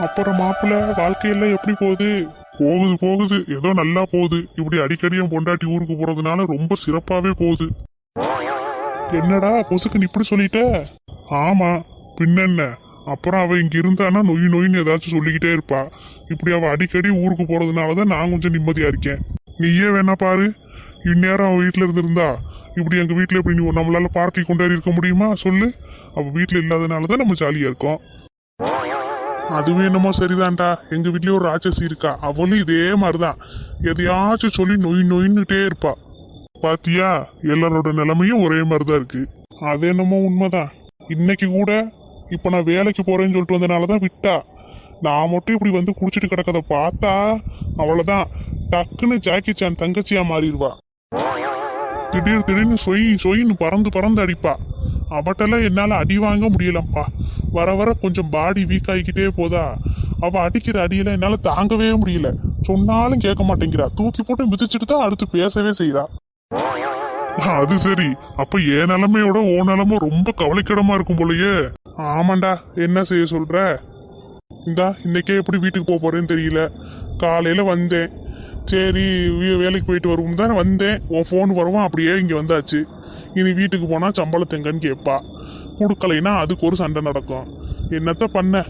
அப்புறம் மாப்பிள்ள வாழ்க்கையெல்லாம் எப்படி போகுது? போகுது போகுது. ஏதோ நல்லா போகுது. இப்படி அடிக்கடி என் பொண்டாட்டி ஊருக்கு போறதுனால ரொம்ப சிறப்பாவே போகுது. என்னடா பொசுக்கு இப்படி சொல்லிட்ட? ஆமா. பின்னென்ன? அப்புறம் அவ இங்க இருந்தானா நொய் நொயின்னு ஏதாச்சும் சொல்லிக்கிட்டே இருப்பா. இப்படி அவ அடிக்கடி ஊருக்கு போறதுனால தான் நான் கொஞ்சம் நிம்மதியா இருக்கேன். நீயே வேணா பாரு. இந்நேரம் அவ வீட்டுல இருந்திருந்தா இப்படி எங்க வீட்டுல இப்படி நீ நம்மளால பார்ட்டி கொண்டாடி இருக்க முடியுமா? சொல்லு. அவ வீட்டுல இல்லாதனால தான் நம்ம ஜாலியா இருக்கோம். அதுவே என்னமோ சரிதான்டா. எங்க வீட்லயும் ஒரு ராட்சசி இருக்கா. அவளும் இதே மாதிரிதான். எதையாச்சும் சொல்லி நொய் நொயின்னுட்டே இருப்பா. பாத்தியா? எல்லாரோட நிலைமையும் ஒரே மாதிரிதான் இருக்கு. அது என்னமோ உண்மைதான். இன்னைக்கு கூட இப்ப நான் வேலைக்கு போறேன்னு சொல்லிட்டு வந்தனாலதான் விட்டா. நான் மட்டும் இப்படி வந்து குடிச்சிட்டு கிடக்கத பார்த்தா அவ்வளவுதான் டக்குன்னு ஜாக்கி சான் தங்கச்சியா மாறிடுவா. திடீர் திடீர்னு சொய் சொயின்னு பறந்து பறந்து அடிப்பா. அவட்டெல்லாம் என்னால் அடி வாங்க முடியலப்பா வர வர கொஞ்சம் பாடி வீக் ஆகிக்கிட்டே போதா. அவள் அடிக்கிற அடியெல்லாம் என்னால் தாங்கவே முடியல. சொன்னாலும் கேட்க மாட்டேங்கிறா. தூக்கி போட்டு மிதிச்சிட்டு தான் அடுத்து பேசவே செய்கிறா அது சரி. அப்ப என் நிலைமையோட ஓ நிலைமை ரொம்ப கவலைக்கிடமா இருக்கும் போலயே. ஆமாண்டா. என்ன செய்ய சொல்ற? இந்தா இன்னைக்கே எப்படி வீட்டுக்கு போக போறேன்னு தெரியல. காலையில வந்தேன். சரி வே- வேலைக்கு போயிட்டு வருவோம். தான் வந்தேன். உன் ஃபோன் வருவான். அப்படியே இங்கே வந்தாச்சு. இனி வீட்டுக்கு போனால் சம்பளத்து எங்கன்னு கேட்பா கொடுக்கலைன்னா அதுக்கு ஒரு சண்டை நடக்கும். என்னத்த பண்ண?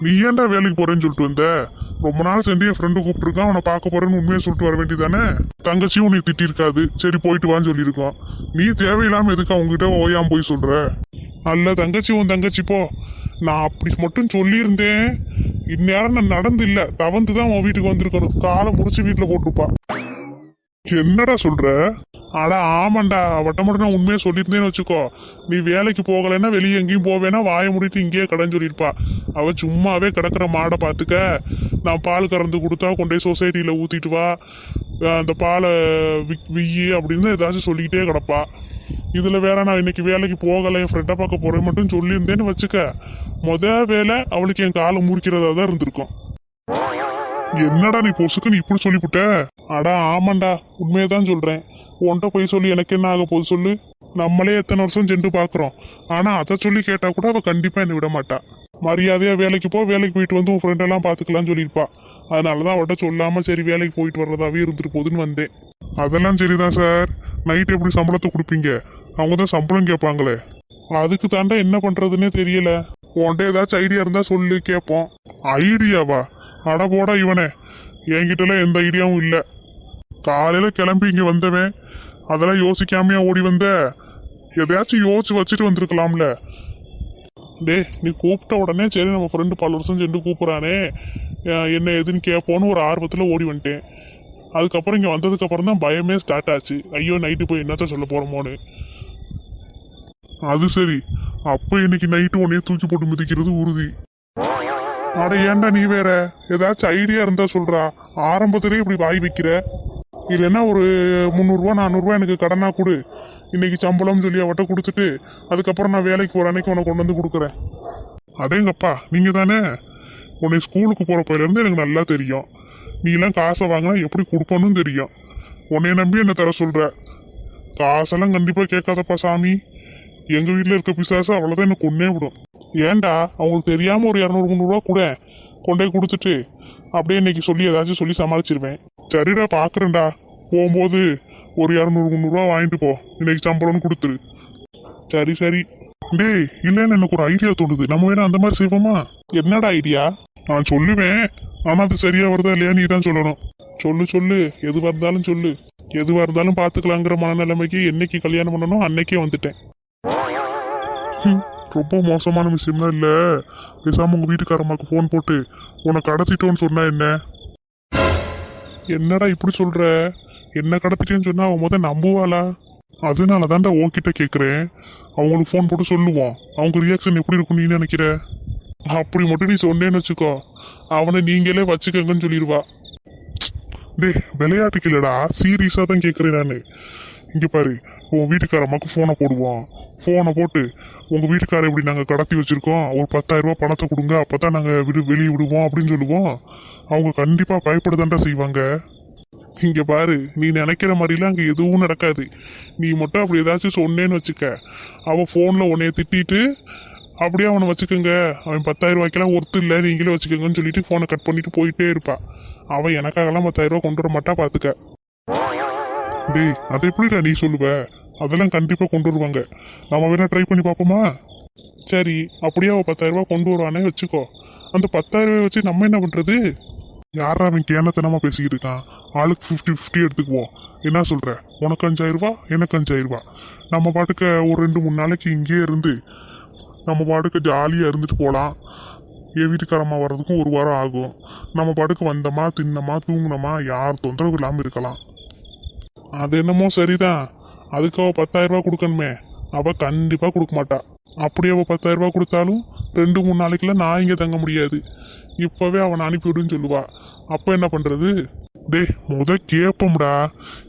நீ ஏன்டா வேலைக்கு போறேன்னு சொல்லிட்டு வந்த? ரொம்ப நாள் சென்று என் ஃப்ரெண்டு கூப்பிட்டுருக்கான். அவனை பார்க்க போறேன்னு உண்மையை சொல்லிட்டு வர வேண்டியதானே தங்கச்சியும் உன்னை திட்டிருக்காது சரி போயிட்டு வான்னு சொல்லியிருக்கோம் நீ தேவையில்லாம எதுக்கு அவங்ககிட்ட ஓயாம போய் சொல்ற? அல்ல தங்கச்சி உன் தங்கச்சி போ. நான் அப்படி மட்டும் சொல்லியிருந்தேன். இந்நேரம் நான் நடந்து இல்ல தவந்து தான் உன் வீட்டுக்கு வந்திருக்கணும். காலை முடிச்சு வீட்டுல போட்டிருப்பா. என்னடா சொல்ற? அட ஆமாண்டா. அவட்ட மட்டும் நான் உண்மையை சொல்லியிருந்தேன்னு வச்சுக்கோ. நீ வேலைக்கு போகலைன்னா வெளியே எங்கேயும் போவேனா வாயை முடிட்டு இங்கேயே கடன் சொல்லியிருப்பா. அவ சும்மாவே கிடக்குற மாடை பார்த்துக்க. நான் பால் கறந்து கொடுத்தா கொண்டு போய் சொசைட்டியில் ஊற்றிட்டு வா. அந்த பாலை விக் வியி அப்படின்னு ஏதாச்சும் சொல்லிக்கிட்டே கிடப்பா. இதில் வேற நான் இன்னைக்கு வேலைக்கு போகலை என் ஃப்ரெண்டை பார்க்க போறேன் மட்டும் சொல்லியிருந்தேன்னு வச்சுக்க முத வேலை அவளுக்கு என் காலை முறிக்கிறதா தான் இருந்திருக்கும். என்னடா நீ பொசுக்கு நீ இப்படி சொல்லிவிட்ட அடா ஆமாண்டா உண்மையை தான் சொல்றேன். உன்கிட்ட போய் சொல்லி எனக்கு என்ன ஆக போகுது சொல்லு. நம்மளே எத்தனை வருஷம் சென்று பார்க்குறோம். ஆனா அதை சொல்லி கேட்டா கூட அவ கண்டிப்பா என்னை விட மாட்டா. மரியாதையா வேலைக்கு போ வேலைக்கு போயிட்டு வந்து உன் ஃப்ரெண்ட் எல்லாம் பார்த்துக்கலாம்னு சொல்லியிருப்பா. அதனாலதான் அவட்ட சொல்லாம சரி வேலைக்கு போயிட்டு வர்றதாவே இருந்துட்டு போகுதுன்னு வந்தேன். அதெல்லாம் சரிதான் சார் நைட் எப்படி சம்பளத்தை கொடுப்பீங்க? அவங்க தான் சம்பளம் கேட்பாங்களே. அதுக்கு தாண்டா என்ன பண்றதுன்னே தெரியல. உன்கிட்ட ஏதாச்சும் ஐடியா இருந்தா சொல்லு கேட்போம். ஐடியாவா அட போடா இவனே. என்கிட்டலாம் எந்த ஐடியாவும் இல்லை. காலையில கிளம்பி இங்க வந்தவன் அதெல்லாம் யோசிக்காமையா ஓடி வந்த. எதையாச்சும் யோசிச்சு வச்சுட்டு வந்திருக்கலாம்ல. டே நீ கூப்பிட்ட உடனே சரி நம்ம ஃப்ரெண்டு பல வருஷம் சென்று கூப்பிட்றானே. என்ன எதுன்னு கேட்போன்னு ஒரு ஆர்வத்தில் ஓடி வந்துட்டேன். அதுக்கப்புறம் இங்கே வந்ததுக்கப்புறம் தான் பயமே ஸ்டார்ட் ஆச்சு. ஐயோ நைட்டு போய் என்னத்த சொல்ல போகிறோமோன்னு அது சரி. அப்போ இன்னைக்கு நைட்டு உன்னைய தூக்கி போட்டு மிதிக்கிறது உறுதி. அட ஏன்டா நீ வேற? ஏதாச்சும் ஐடியா இருந்தா சொல்றா. ஆரம்பத்திலே இப்படி வாய் வைக்கிற? இல்லைன்னா ஒரு முந்நூறுரூவா நானூறுரூவா எனக்கு கடனா கொடு. இன்னைக்கு சம்பளம்னு சொல்லி அவட்ட கொடுத்துட்டு அதுக்கப்புறம் நான் வேலைக்கு போற அன்னைக்கு உனக்கு கொண்டு வந்து கொடுக்குறேன். அடேங்கப்பா நீங்க தானே உன்னை ஸ்கூலுக்கு போற எனக்கு நல்லா தெரியும். நீ எல்லாம் காசை வாங்கினா எப்படி கொடுக்கணும்னு தெரியும். உன்னைய நம்பி என்ன தர சொல்ற? காசெல்லாம் கண்டிப்பா கேட்காதப்பா சாமி. எங்க வீட்டில் இருக்க பிசாசு அவ்வளோதான் எனக்கு கொன்னே விடும். ஏன்டா? அவங்களுக்கு தெரியாம ஒரு இரநூறு முந்நூறுரூவா கூட கொண்டே கொடுத்துட்டு அப்படியே இன்னைக்கு சொல்லி ஏதாச்சும் சொல்லி சமாளிச்சிருவேன். சரிடா பாக்குறேன்டா. போகும்போது ஒரு இரநூறு முந்நூறுரூவா வாங்கிட்டு போ. இன்னைக்கு சம்பளம்னு கொடுத்துரு. சரி சரி. டேய் இல்லைன்னு எனக்கு ஒரு ஐடியா தோணுது. நம்ம வேணா அந்த மாதிரி செய்வோமா? என்னடா ஐடியா நான் சொல்லுவேன். ஆனா அது சரியா வருதா இல்லையா? நீ தான் சொல்லணும். சொல்லு சொல்லு. எதுவா இருந்தாலும் சொல்லு. எதுவா இருந்தாலும் பாத்துக்கலாங்கிற மனநிலைமைக்கு என்னைக்கு கல்யாணம் பண்ணணும் அன்னைக்கே வந்துட்டேன். ரொம்ப மோசமான விஷயம்லாம் இல்ல. பேசாம உங்க வீட்டுக்காரம்மாக்கு ஃபோன் போட்டு உன்னை கடத்திட்டோன்னு சொன்னா என்ன? என்னடா இப்படி சொல்ற? என்ன கடத்திட்டேன்னு சொன்னா அவன் முத நம்புவாளா? அதனால தான்டா உன்கிட்ட கேக்குறேன். அவங்களுக்கு ஃபோன் போட்டு சொல்லுவோம். அவங்க ரியாக்ஷன் எப்படி இருக்கும் நீ நினைக்கிற? அப்படி மட்டும் நீ சொன்னேன்னு வச்சுக்கோ. அவனை நீங்களே வச்சுக்கங்கன்னு சொல்லிடுவா. டேய் விளையாட்டுக்கு இல்லைடா சீரியஸாக தான் கேட்குறேன் நான். இங்கே பாரு உன் வீட்டுக்காரம்மாக்கு ஃபோனை போடுவோம் ஃபோனை போட்டு உங்கள் வீட்டுக்காரை இப்படி நாங்கள் கடத்தி வச்சுருக்கோம்? ஒரு பத்தாயிரம் ரூபாய் பணத்தை கொடுங்க அப்போ தான் நாங்கள் விடு வெளியே விடுவோம் அப்படின்னு சொல்லுவோம். அவங்க கண்டிப்பாக பயப்படதான்டா செய்வாங்க. இங்கே பாரு நீ நினைக்கிற மாதிரிலாம் அங்கே எதுவும் நடக்காது. நீ மட்டும் அப்படி ஏதாச்சும் சொன்னேன்னு வச்சுக்க. அவள் ஃபோனில் உன்னைய திட்டிட்டு அப்படியே அவனை வச்சுக்கோங்க. அவன் பத்தாயிரம் ரூபாய்க்கெல்லாம் ஒர்த்து இல்லை. நீங்களே வச்சுக்கோங்கன்னு சொல்லிட்டு ஃபோனை கட் பண்ணிட்டு போயிட்டே இருப்பா. அவன் எனக்காகலாம் பத்தாயிரம் ரூபா கொண்டு வர மாட்டா பார்த்துக்க டேய் அதை எப்படிடா நீ சொல்லுவ? அதெல்லாம் கண்டிப்பாக கொண்டு வருவாங்க. நம்ம வேணா ட்ரை பண்ணி பார்ப்போமா? சரி அப்படியே அவன் பத்தாயிரம் ரூபா கொண்டு வருவானே வச்சுக்கோ. அந்த பத்தாயிரம் ரூபாய் வச்சு நம்ம என்ன பண்ணுறது யாரா அவன் கேனத்தனமா பேசிக்கிட்டு இருக்கான்? ஆளுக்கு ஃபிஃப்டி ஃபிஃப்டி எடுத்துக்குவோம். என்ன சொல்ற? உனக்கு அஞ்சாயிரம் ரூபா எனக்கு அஞ்சாயிரம் ரூபா. நம்ம பாட்டுக்கு ஒரு ரெண்டு மூணு நாளைக்கு இங்கேயே இருந்து நம்ம பாட்டுக்கு ஜாலியாக இருந்துட்டு போகலாம் என் வீட்டுக்காரம்மா வர்றதுக்கும் ஒரு வாரம் ஆகும். நம்ம பாட்டுக்கு வந்தோமா தின்னமா தூங்குனோமா யார் தொந்தரவு இல்லாமல் இருக்கலாம். அது என்னமோ சரிதான். அதுக்கு அவள் பத்தாயிரரூபா கொடுக்கணுமே. அவள் கண்டிப்பாக கொடுக்க மாட்டா. அப்படியே அவள் பத்தாயிரரூபா கொடுத்தாலும் ரெண்டு மூணு நாளைக்குள்ள நான் இங்கே தங்க முடியாது. இப்போவே அவனை அனுப்பிவிடுன்னு சொல்லுவாள் அப்போ என்ன பண்ணுறது டேய் முத கேட்போம்டா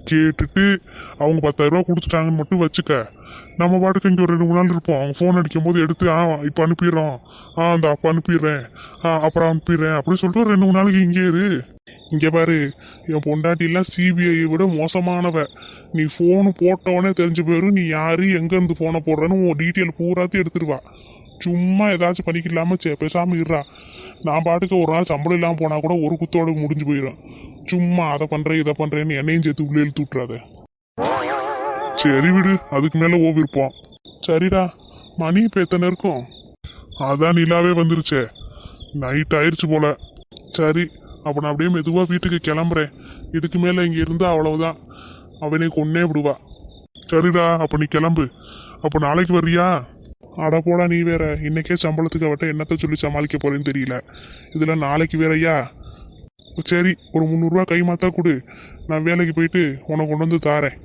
கேட்டுட்டு அவங்க பத்தாயிரம் கொடுத்துட்டாங்கன்னு மட்டும் வச்சுக்க. நம்ம பாட்டுக்கு இங்கே ஒரு ரெண்டு மூணு நாள் இருப்போம். அவங்க ஃபோன் அடிக்கும்போது எடுத்து ஆ இப்போ அனுப்பிடுறோம். ஆ அந்த அப்போ அனுப்பிடுறேன். ஆ அப்புறம் அனுப்பிடுறேன். அப்படின்னு சொல்லிட்டு ஒரு ரெண்டு மூணு நாளைக்கு இங்கே இரு. இங்கே பாரு என் பொண்டாட்டிலாம் சிபிஐயை விட மோசமானவ. நீ ஃபோனு போட்டவொடனே தெரிஞ்சு போயிடும் நீ யாரு எங்கேருந்து ஃபோனை போடுறன்னு உன் டீட்டெயில் பூராத்தையும் எடுத்துருவா சும்மா ஏதாச்சும் பண்ணிக்கலாம சே பேசாமல் இருறா நான் பாட்டுக்கு ஒரு நாள் சம்பளம் இல்லாமல் போனால் கூட ஒரு குத்தோட முடிஞ்சு போயிடும் சும்மா அதை பண்ணுறேன் இதை பண்ணுறேன்னு என்னையும் சேர்த்து உள்ளே இழுத்து விட்றாத சரி விடு அதுக்கு மேலே ஓ விருப்பம். சரிடா மணி இப்போ எத்தனை இருக்கும்? அதான் நிலாவே வந்துருச்சே. நைட் ஆயிடுச்சு போல. சரி அப்போ நான் அப்படியே மெதுவாக வீட்டுக்கு கிளம்புறேன். இதுக்கு மேலே இங்கே இருந்தால் அவ்வளவுதான். அவனை கொன்னே விடுவா. சரிடா அப்போ நீ கிளம்பு. அப்போ நாளைக்கு வர்றியா? அட போடா நீ வேற. இன்னைக்கே சம்பளத்துக்கு அவட்ட என்னத்த சொல்லி சமாளிக்க போறேன்னு தெரியல. இதில் நாளைக்கு வேறையா? சரி ஒரு முந்நூறுரூவா கை மாத்தா கொடு. நான் வேலைக்கு போயிட்டு உனக்கு கொண்டு வந்து தாரேன்.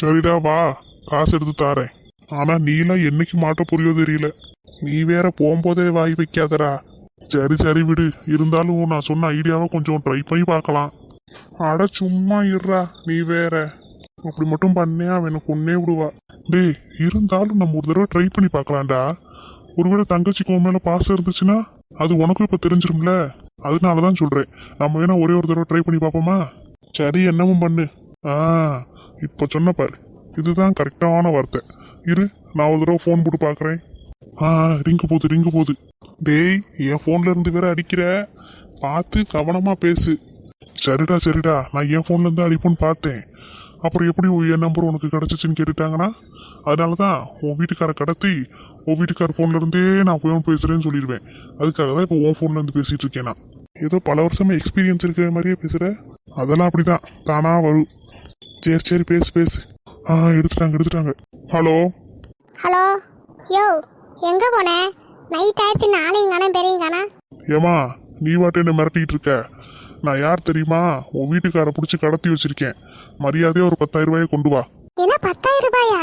சரிடா வா. காசு எடுத்து தாரேன். ஆனால் நீலாம் என்னைக்கு மாட்ட புரியோ தெரியல. நீ வேற போகும்போதே வாய் வைக்காதடா. சரி சரி விடு. இருந்தாலும் நான் சொன்ன ஐடியாவை கொஞ்சம் ட்ரை பண்ணி பார்க்கலாம். அட சும்மா இருடா. நீ வேற. அப்படி மட்டும் பண்ணே அவன் எனக்கு கொன்னே விடுவா. டேய் இருந்தாலும் நம்ம ஒரு தடவை ட்ரை பண்ணி பார்க்கலாம்டா. ஒருவேளை தங்கச்சிக்கு உன் மேலே பாசம் இருந்துச்சுன்னா அது உனக்கும் இப்போ தெரிஞ்சிரும்ல? அதனால தான் சொல்கிறேன் நம்ம வேணா ஒரே ஒரு தடவை ட்ரை பண்ணி பார்ப்போமா? சரி என்னமும் பண்ணு. ஆ இப்போ சொன்ன பாரு. இதுதான் கரெக்டான வார்த்தை. இரு நான் ஒரு தடவை ஃபோன் போட்டு பார்க்குறேன். ஆ ரிங்கு போகுது ரிங்கு போகுது. டேய் என் ஃபோன்ல இருந்து வேற அடிக்கிற? பார்த்து கவனமாக பேசு. சரிடா சரிடா. நான் என் ஃபோன்லேருந்து அடிப்போன்னு பார்த்தேன். அப்புறம் எப்படி என் நம்பர் உனக்கு கிடைச்சிச்சுன்னு கேட்டுட்டாங்கன்னா? அதனால தான் உன் வீட்டுக்கார கடத்தி உன் வீட்டுக்கார ஃபோன்ல இருந்தே நான் ஃபோன் பேசுறேன்னு சொல்லிடுவேன். அதுக்காக தான் இப்போ உன் ஃபோன்ல இருந்து பேசிட்டு இருக்கேன் நான். ஏதோ பல வருஷமா எக்ஸ்பீரியன்ஸ் இருக்கிற மாதிரியே பேசுற? அதெல்லாம் அப்படிதான். தானா வரும் சரி சரி பேசு பேசு. ஆ எடுத்துட்டாங்க எடுத்துட்டாங்க. ஹலோ ஹலோ யோ எங்க போன? நைட் ஆயிடுச்சு நாளையும் காணோம் பெரியும் காணா ஏமா நீ வாட்டு என்ன மிரட்டிட்டு இருக்க? நான் யார் தெரியுமா? உன் வீட்டுக்கார பிடிச்சி கடத்தி வச்சிருக்கேன். மரியாதையா ஒரு பத்தாயிரம் ரூபாயை கொண்டு வா. என்ன பத்தாயிரம் ரூபாயா?